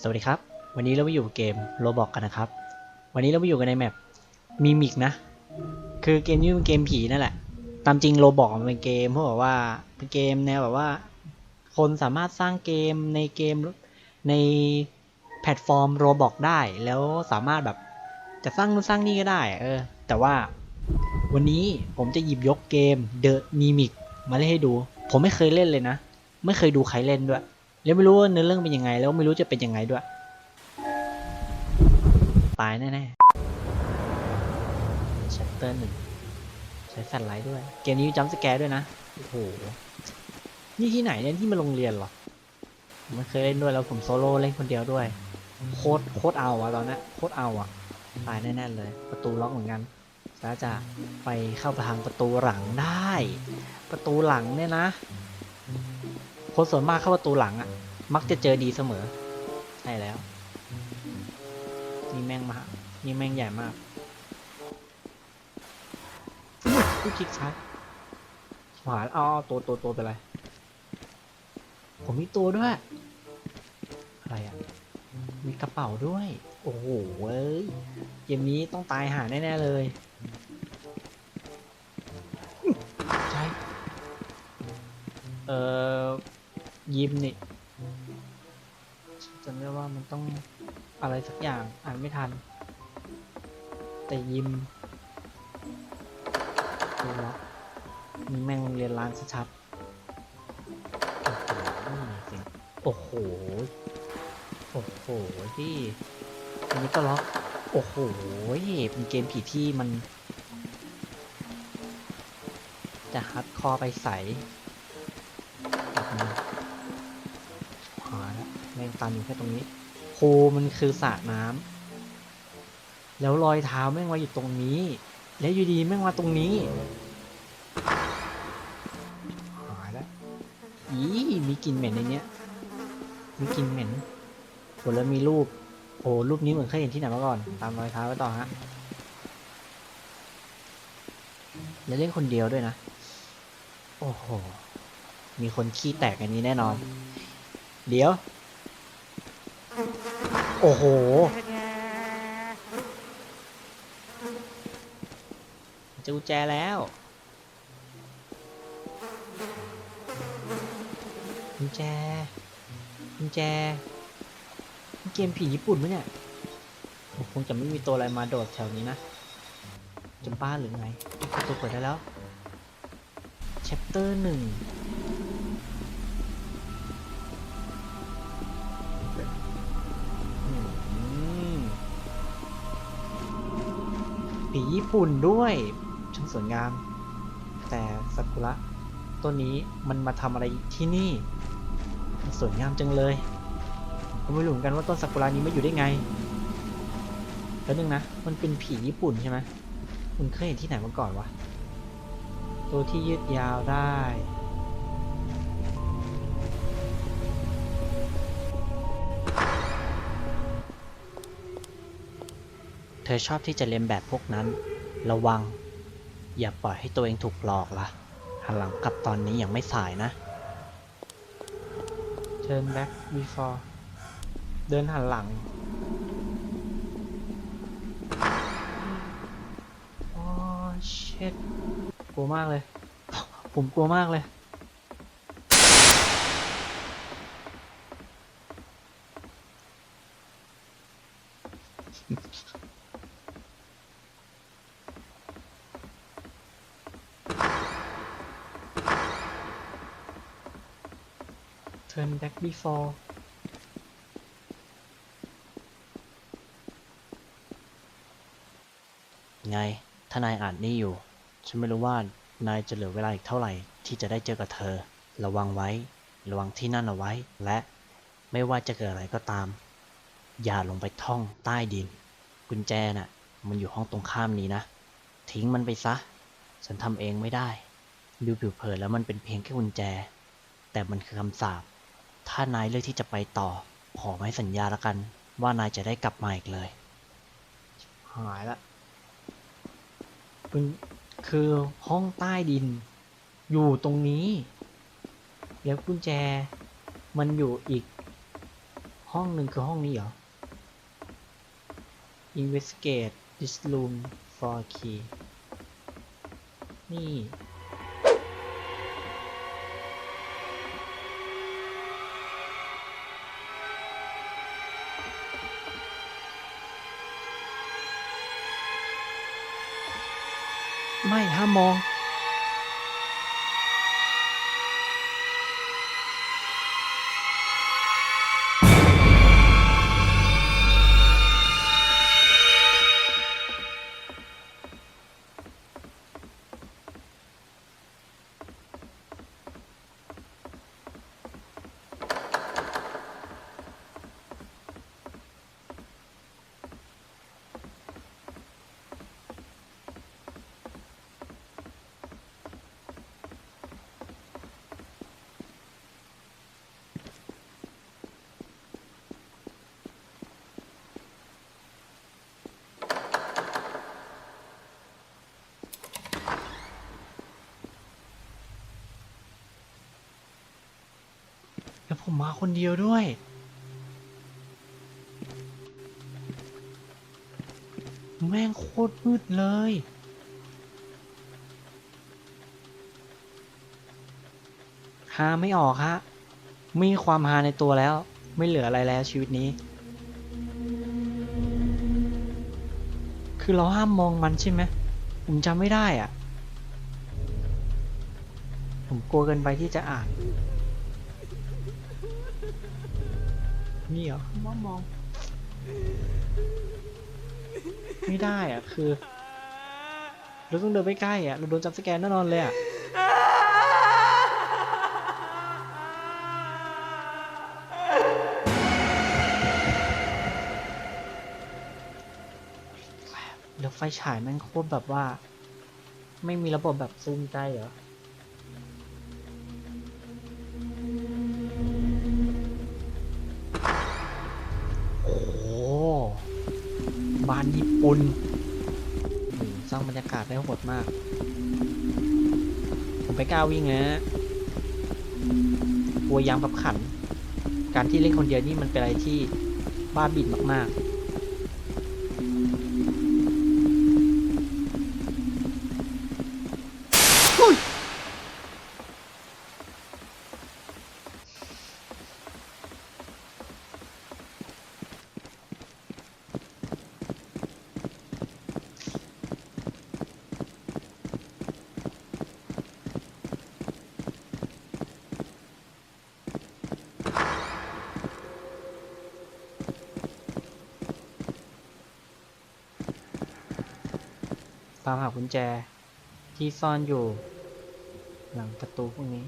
สวัสดีครับ วันนี้เรามาอยู่เกมโรบอกกันนะครับ วันนี้เรามาอยู่กันในแมปมิมิกนะ คือเกมนี้เป็นเกมผีนั่นแหละ ตามจริงโรบอกมันเป็นเกมพวกแบบว่าเป็นเกมแนวแบบว่า คนสามารถสร้างเกมในเกมในแพลตฟอร์มโรบอกได้ แล้วสามารถแบบจะสร้างนู่นสร้างนี่ก็ได้ เออ แต่ว่าวันนี้ผมจะหยิบยกเกม The Mimic มาเล่นให้ดู ผมไม่เคยเล่นเลยนะ ไม่เคยดูใครเล่นด้วย แล้วไม่รู้ว่าเนื้อเรื่องเป็นยังไง แล้วไม่รู้จะเป็นยังไงด้วย ตายแน่ๆชัปเตอร์หนึ่งใช้แฟลไลท์ด้วย เกมนี้จัมสแกร์ด้วยนะ โอ้โห นี่ที่ไหนเนี่ยที่มาโรงเรียนหรอผมไม่เคยเล่นด้วยแล้วผมโซโล่เล่นคนเดียวด้วย โคตรโคตรเอาอะตอนนี้โคตรเอาอะตายแน่ๆเลย ประตูล็อกเหมือนกันแล้วจะไปเข้าทางประตูหลังได้ ประตูหลังเนี่ยนะ คนส่วนมากเข้าประตูหลังอะ่ะ มักจะเจอดีเสมอ ใช่แล้ว นี่แม่งมานี่แม่งใหญ่มากผู้คลิกช้าหวานอ๋อตัวตัวตัวเป็นไร ผมมีตัวด้วย อะไรอะ่ะ มีกระเป๋าด้วย โอ้โหเว้ยเกมนี้ต้องตายหาแน่ ๆ เลยใช่เอ่อ ยิมนี่จำได้ว่ามันต้องอะไรสักอย่างอ่านไม่ทัน แต่ยิมดูแล้วมีแม่งโรงเรียนร้านชัดโอ้โห โอ้โหที่อันนี้ก็ล็อก โอ้โห เป็นเกมผีที่มัน จะฮัดคอไปใสแล้วแม่ง ตันอยู่แค่ตรงนี้โคมันคือสระน้ำแล้วรอยเท้าแม่งมาอยู่ตรงนี้ แล้วอยู่ดีแม่งมาตรงนี้หายแล้วอีมีกลิ่นเหม็นในเนี้ย มีกลิ่นเหม็นโหแล้วมีรูปโอ้รูปนี้เหมือนเคยเห็นที่ไหนมาก่อน ตามรอยเท้าไว้ต่อฮะแล้วเล่นคนเดียวด้วยนะ โอ้โห มีคนขี้แตกอันนี้แน่นอน เดี๋ยว โอ้โหจอกุญแจแล้วกุญแจกุญแจ เกมผีญี่ปุ่นไหมเนี่ย คงจะไม่มีตัวอะไรมาโดดแถวนี้นะจำป้าหรือไงประตูเปิดได้แล้ว chapter หนึ่ง ผีญี่ปุ่นด้วยช่างสวยงาม แต่ซากุระต้นนี้มันมาทำอะไรที่นี่ สวยงามจังเลยผมไม่รู้เหมือนกันว่าต้นซากุระนี้มาอยู่ได้ไงแล้วนึงนะ มันเป็นผีญี่ปุ่นใช่ไหมคุณเคยเห็นที่ไหนมาก่อนวะ ตัวที่ยืดยาวได้ เธอชอบที่จะเลียนแบบพวกนั้น ระวัง อย่าปล่อยให้ตัวเองถูกหลอกละ่ะหันหลังกลับตอนนี้ยังไม่สายนะ Turn back before เดินหันหลังโอ้เช็ดกลัวมากเลย ผมกลัวมากเลย back before ไงถ้านายอ่านนี่อยู่ ฉันไม่รู้ว่านายจะเหลือเวลาอีกเท่าไหร่ ที่จะได้เจอกับเธอ ระวังไว้ ระวังที่นั่นเอาไว้ และไม่ว่าจะเกิดอะไรก็ตาม อย่าลงไปท่องใต้ดิน กุญแจน่ะ มันอยู่ห้องตรงข้ามนี้นะ ทิ้งมันไปซะ ฉันทำเองไม่ได้ ดูผิวเผินแล้วมันเป็นเพียงแค่กุญแจ แต่มันคือคำสาป ถ้านายเลือกที่จะไปต่อ ขอไม่สัญญาละกัน ว่านายจะได้กลับมาอีกเลย หายละเป็นคือห้องใต้ดิน อยู่ตรงนี้ แล้วกุญแจ มันอยู่อีก ห้องหนึ่งคือห้องนี้เหรอ investigate this room for key นี่ ไม่ห้ามมอง แล้วผมมาคนเดียวด้วย แม่งโคตรมืดเลย หาไม่ออกฮะ มีความหาในตัวแล้ว ไม่เหลืออะไรแล้วชีวิตนี้ คือเราห้ามมองมันใช่ไหม ผมจำไม่ได้อะผมกลัวเกินไปที่จะอ่าน นี่เหรอมองมองไม่ได้อะคือ เราต้องเดินไปใกล้อะเราโดนจับสแกนแน่นอนเลยอะเดี๋ยวไฟฉายแม่งโคตรแบบว่า ไม่มีระบบแบบซูมใกล้เหรอ อุ่นสร้างบรรยากาศได้โหดมาก ผมไปกล้าวิ่งนะกลัวยางกับขัน การที่เล่นคนเดียวนี่มันเป็นอะไรที่บ้าบิดมากๆามหากุญแจที่ซ่อนอยู่ หลังประตูพวกนี้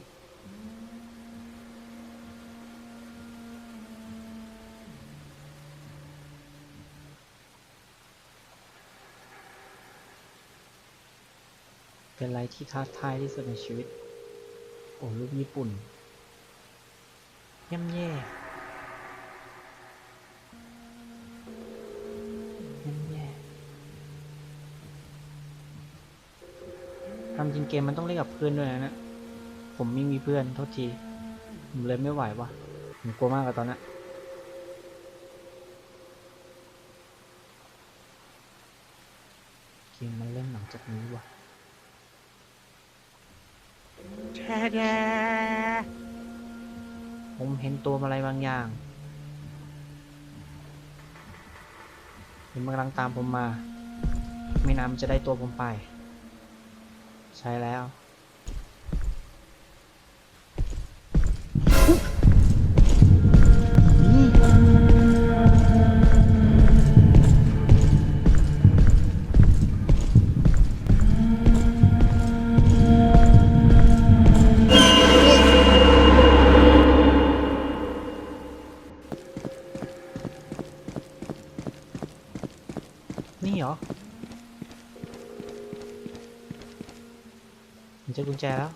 เป็นอะไรที่ท้าทายที่สุดในชีวิต โอ้รูปญี่ปุ่นย่ำแย่ย่ ทำจริงเกมมันต้องเล่นกับเพื่อนด้วยนะเนะผมไม่มีเพื่อนโทษที ผมเลยไม่ไหววะผมกลัวมากกับตอนนั้นเกมมันเล่นหลังจากนี้วะผมเห็นตัวอะไรบางอย่างเห็นมันกำลังตามผมมา ไม่นานมันจะได้ตัวผมไป ใช้แล้ว ผมเจอกุญแจแล้ว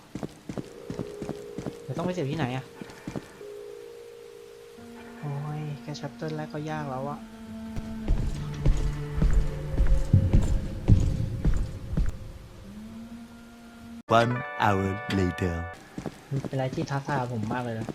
เดี๋ยวต้องไปเสียบที่ไหนอะโอ้ยแค่ชัปเตอร์แรกก็ยากแล้วอะ One hour later. มันเป็นอะไรที่ท้าทายผมมากเลยนะ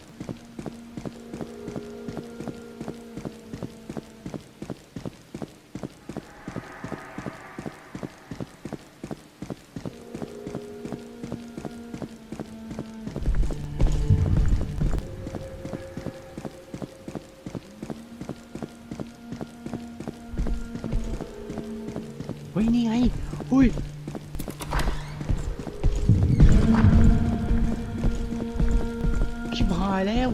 เฮ้ยนี่ไงอุ้ยชิบหายแล้ว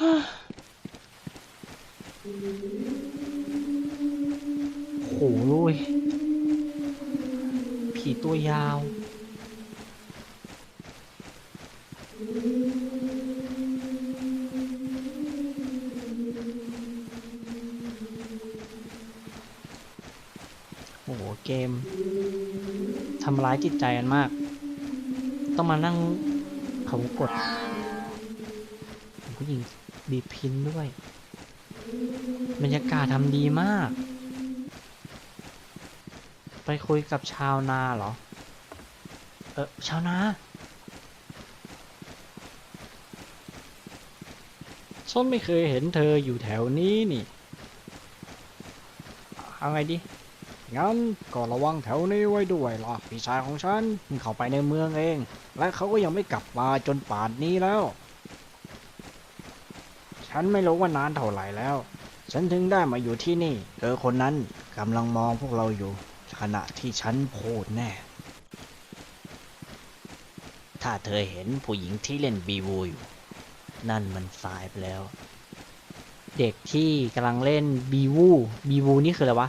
โอ้โหยผีตัวยาว โอ้โห เกม ทำร้ายจิตใจกันมาก ต้องมานั่งเขากดผู้หญิง บีบพินด้วย บรรยากาศทำดีมาก ไปคุยกับชาวนาเหรอ เออชาวนา ฉันไม่เคยเห็นเธออยู่แถวนี้นี่ เอาไงดี งั้นก็ระวังแถวนี้ไว้ด้วยล่ะพี่ชายของฉัน เข้าไปในเมืองเอง และเขาก็ยังไม่กลับมาจนป่านนี้แล้ว ฉันไม่รู้ว่านานเท่าไหร่แล้ว ฉันถึงได้มาอยู่ที่นี่ เธอคนนั้นกำลังมองพวกเราอยู่ ขณะที่ฉันพูดแน่ ถ้าเธอเห็นผู้หญิงที่เล่นบีวูอยู่นั่นมันสายไปแล้ว เด็กที่กำลังเล่นบีวูบีวูนี่คืออะไรวะ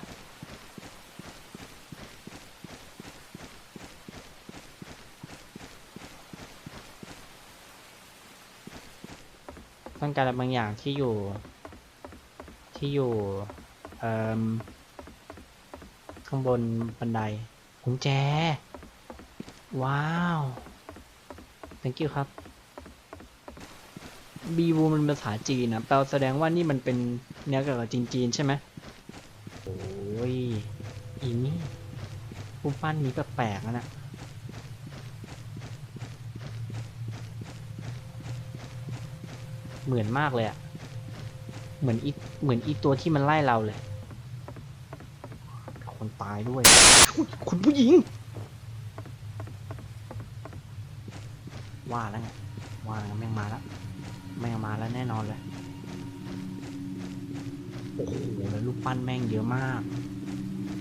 ต้องการบางอย่างที่อยู่ ที่อยู่เอ่มข้างบนบันไดกุญแจ ว้าว thank you ครับบีวูมันภาษาจีนนะแปลแสดงว่านี่มันเป็นเนื้อเกี่ยวกับจีนใช่ไหมโอ้ยอีนี่รูปปั้นนี้แปลกๆนะ เหมือนมากเลยอะเหมือนอีเหมือนอีตัวที่มันไล่เราเลย คนตายด้วยอุ๊ยคุณผู้หญิง ว่าแล้วไงว่าแล้วแม่งมาแล้วแม่งมาแล้วแน่นอนเลย โอ้โหแล้วรูปปั้นแม่งเยอะมาก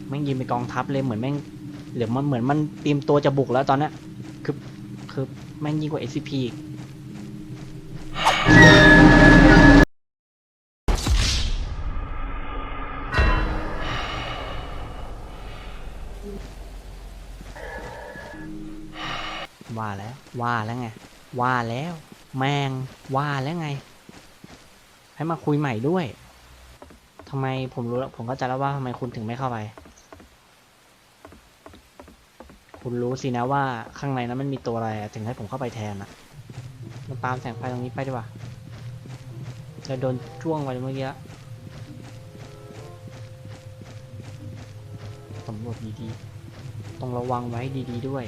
แม่งยืนเป็นกองทัพเลยเหมือนแม่งเหรือมันเหมือนมันเตรียมตัวจะบุกแล้วตอนเนี้ยคือคือแม่งยิ่งกว่า SCP อีก ว่าแล้ว ว่าแล้วไง ว่าแล้ว แมง ว่าแล้วไง ให้มาคุยใหม่ด้วยทำไมผมรู้แล้วผมก็จะแล้วว่าทำไมคุณถึงไม่เข้าไป คุณรู้สินะว่าข้างในนั้นมันมีตัวอะไรถึงให้ผมเข้าไปแทนอะมันตามแสงไฟตรงนี้ไปดีกว่าจะโดนจ้วงไปเมื่อกี้ละสำรวจดีๆ ต้องระวังไว้ดี ๆ ด้วย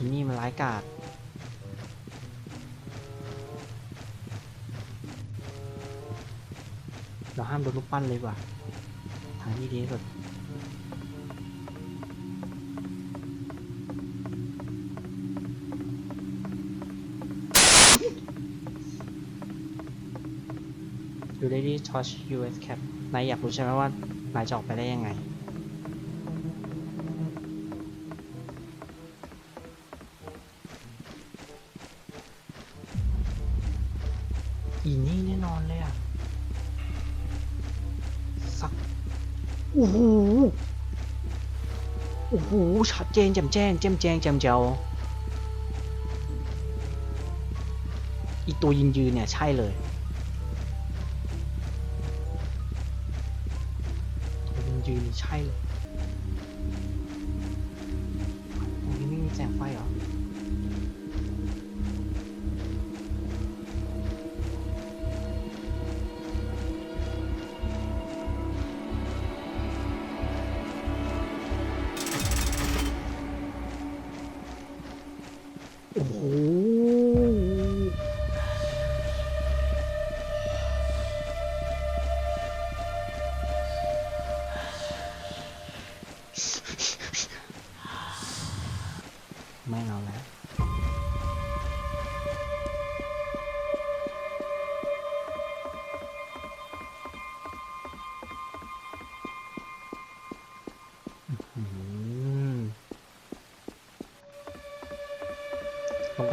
ที่นี่มันร้ายกาจเราห้ามโดนลูกปั้นเลยว่ะทางที่ดีที่สุด You ready to touch US cap นายอยากรู้ใช่ไหมว่านายจะออกไปได้ยังไง อีนี่แน่นอนเลยอะ สัก โอ้โห โอ้โห ชัดเจนแจ่มแจ้งแจ่มแจ้งแจ่มเจ้าอีตัวยืนยืนเนี่ย ใช่เลย โอ้โห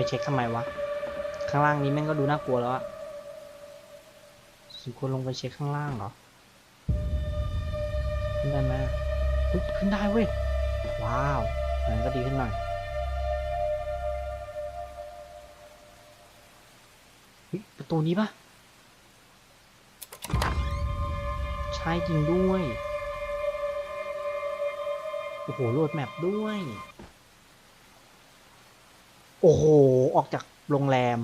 เช็คทำไมวะ ข้างล่างนี้แม่งก็ดูน่ากลัวแล้วอะสมควรลงไปเช็คข้างล่างเหรอ ขึ้นได้ไหมอุ๊ยขึ้นได้เว้ย ว้าวงั้นก็ดีขึ้นหน่อยเฮ้ยประตูนี้ปะใช่จริงด้วย โอ้โหโหลดแมปด้วย โอ้โห ออกจากโรงแรม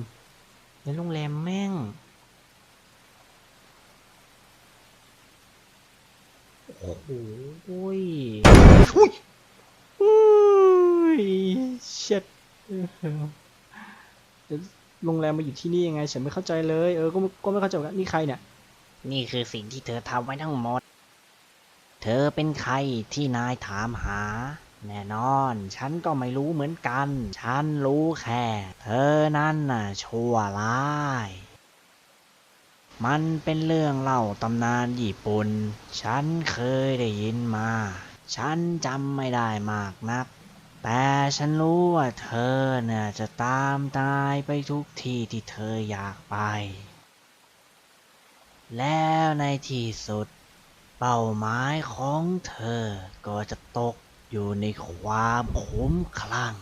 แล้วโรงแรมแม่ง โอ้โหอุ้ยอุ้ยอุ้ยเช็ดโรงแรมมาอยู่ที่นี่ยังไง ฉันไม่เข้าใจเลย เออ ก็ไม่ก็ไม่เข้าใจกันนี่ใครเนี่ย นี่คือสิ่งที่เธอทำไว้ทั้งหมด เธอเป็นใครที่นายถามหา แน่นอน ฉันก็ไม่รู้เหมือนกัน ฉันรู้แค่ เธอนั่นน่ะชั่วร้าย มันเป็นเรื่องเล่าตำนานญี่ปุ่น ฉันเคยได้ยินมา ฉันจำไม่ได้มากนัก แต่ฉันรู้ว่าเธอเนี่ยจะตามตายไปทุกที่ที่เธออยากไป แล้วในที่สุด เป้าหมายของเธอก็จะตก อยู่ในความคุ้มคลั่ง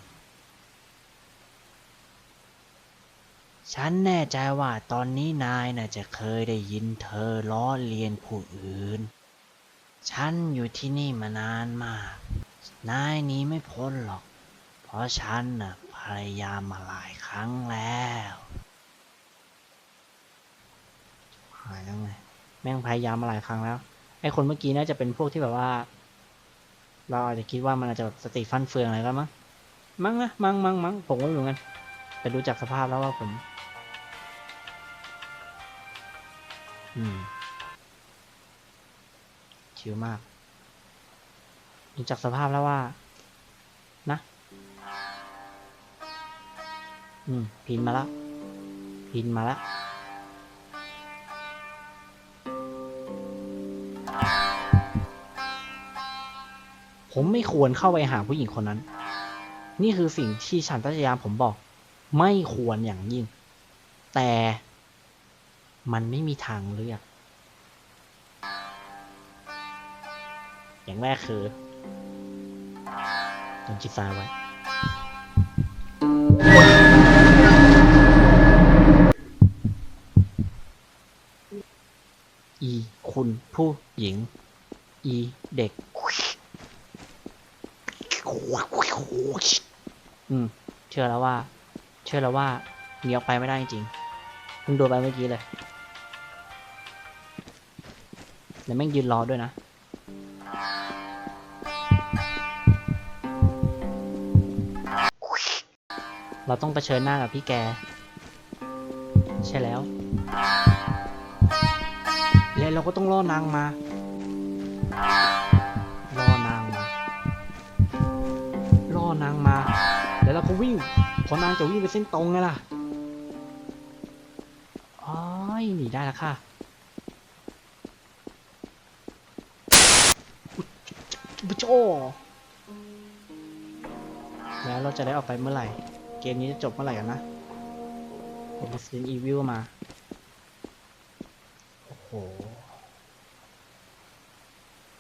ฉันแน่ใจว่าตอนนี้นายน่าจะเคยได้ยินเธอล้อเลียนผู้อื่น ฉันอยู่ที่นี่มานานมาก นายนี้ไม่พ้นหรอก เพราะฉันน่ะพยายามมาหลายครั้งแล้วหายแล้วไงแม่งพยายามมาหลายครั้งแล้วไอ้คนเมื่อกี้น่าจะเป็นพวกที่แบบว่า เราอาจจะคิดว่ามันอาจจะแบบสติฟันเฟืองอะไรก็มั้งมั้งนะมั้งมั้งมั้งผมก็ไม่รู้เหมือนกันแต่ดูจากสภาพแล้วว่าผม อืมชิวมาก ดูจากสภาพแล้วว่า นะ อืมพินมาแล้วพินมาแล้ว ผมไม่ควรเข้าไปหาผู้หญิงคนนั้น นี่คือสิ่งที่ฉันตัชยามผมบอก ไม่ควรอย่างยิ่ง แต่มันไม่มีทางเลือก อย่างแรกคือต้องจิตซาไว้ อีคุณผู้หญิง อีเด็ก อืม เชื่อแล้วว่า เชื่อแล้วว่าหนีออกไปไม่ได้จริงเพิ่งโดนไปเมื่อกี้เลยแล้วแม่งยืนรอด้วยนะเราต้องเผชิญหน้ากับพี่แก ใช่แล้วแล้วเราก็ต้องล่อนางมา ก็วิ่งพอนางจะวิ่งไปเส้นตรงไงล่ะอ้อยหนีได้แล้วค่ะบุโจแล้วเราจะได้ออกไปเมื่อไหร่ เกมนี้จะจบเมื่อไหร่กันนะ Resident Evil มา โอ้โห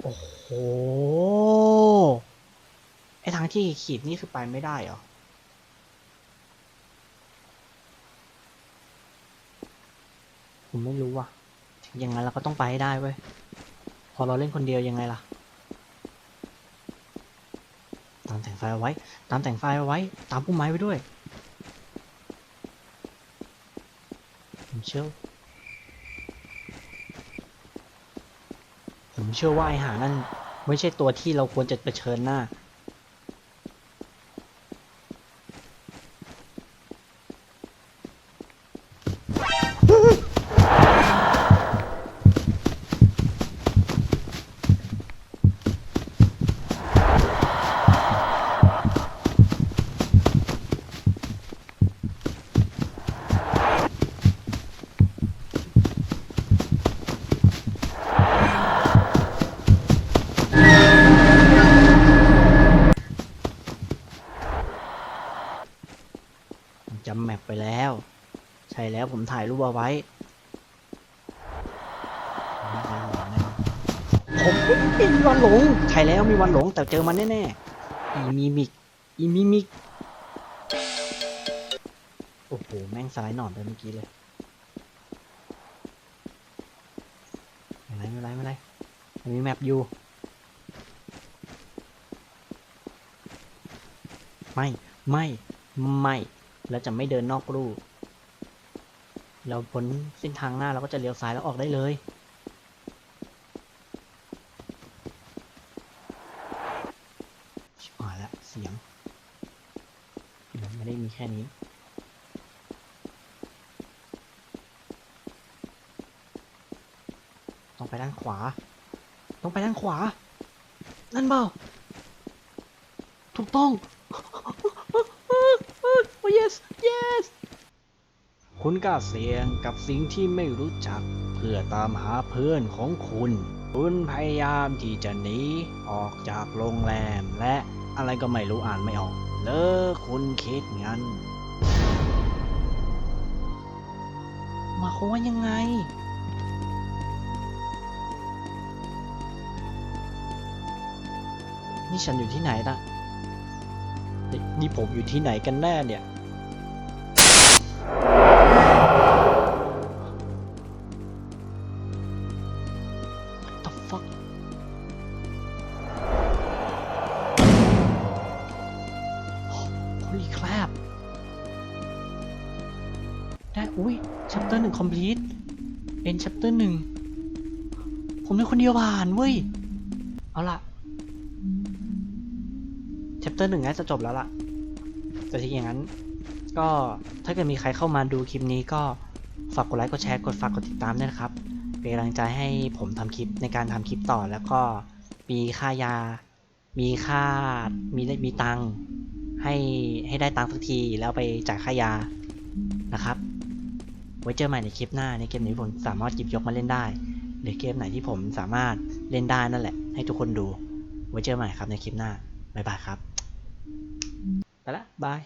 โอ้โห ไอทางที่ขีดนี่คือไปไม่ได้เหรอ ผมไม่รู้ว่ะถึงยังไงเราก็ต้องไปให้ได้เว้ย พอเราเล่นคนเดียวยังไงล่ะ ตามแต่งไฟเอาไว้ ตามแต่งไฟเอาไว้ ตามพุ่มไม้ไว้ด้วย ผมเชื่อ ผมเชื่อว่าไอหานั่น ไม่ใช่ตัวที่เราควรจะเผชิญหน้า แมปไปแล้ว ใช่แล้วผม ถ่ายรูปเอาไว้ผมไม่มีวันหลงใช่แล้วมีวันหลงแต่เจอมันแน่ๆอีมิมิกอีมิมิกโอ้โห แม่งสไลด์หนอนไปเมื่อกี้เลยไม่เป็นไรไม่เป็นไรไม่เป็นไรมันมีแมปอยู่ ไม่ ไม่ ไม่ แล้วจะไม่เดินนอกรู เราพ้นเส้นทางหน้าเราก็จะเลี้ยวซ้ายแล้วออกได้เลย ชิบหายแล้วเสียงมันไม่ได้มีแค่นี้ ต้องไปด้านขวา ต้องไปด้านขวา นั่นเปล่า ถูกต้อง โอ้ yes yes คุณกล้าเสี่ยงกับสิ่งที่ไม่รู้จัก เพื่อตามหาเพื่อนของคุณ คุณพยายามที่จะหนีออกจากโรงแรมและอะไรก็ไม่รู้อ่านไม่ออก เลิกคุณคิดงั้น มาความว่ายังไงนี่ฉันอยู่ที่ไหนล่ะ นี่ผมอยู่ที่ไหนกันแน่เนี่ย ได้อุ้ย chapter หนึ่ง complete เป็น chapter หนึ่งผมเป็นคนเดียวผ่านเว้ย เอาล่ะ chapter หนึ่งน่าจะจบแล้วล่ะ แต่ที่อย่างนั้น ก็ถ้าเกิดมีใครเข้ามาดูคลิปนี้ก็ฝากกดไลค์กดแชร์กดฝากกดติดตามด้วยนะครับ เป็นกำลังใจให้ผมทำคลิปในการทำคลิปต่อแล้วก็มีค่ายา มีค่ามีมีตังค์ให้ให้ได้ตังค์สักทีแล้วไปจ่ายค่ายานะครับ ไว้เจอใหม่ในคลิปหน้าในเกมนี้ผมสามารถหยิบยกมาเล่นได้ หรือเกมไหนที่ผมสามารถเล่นได้นั่นแหละ ให้ทุกคนดู ไว้เจอใหม่ครับในคลิปหน้าบ๊ายบายครับไปละบาย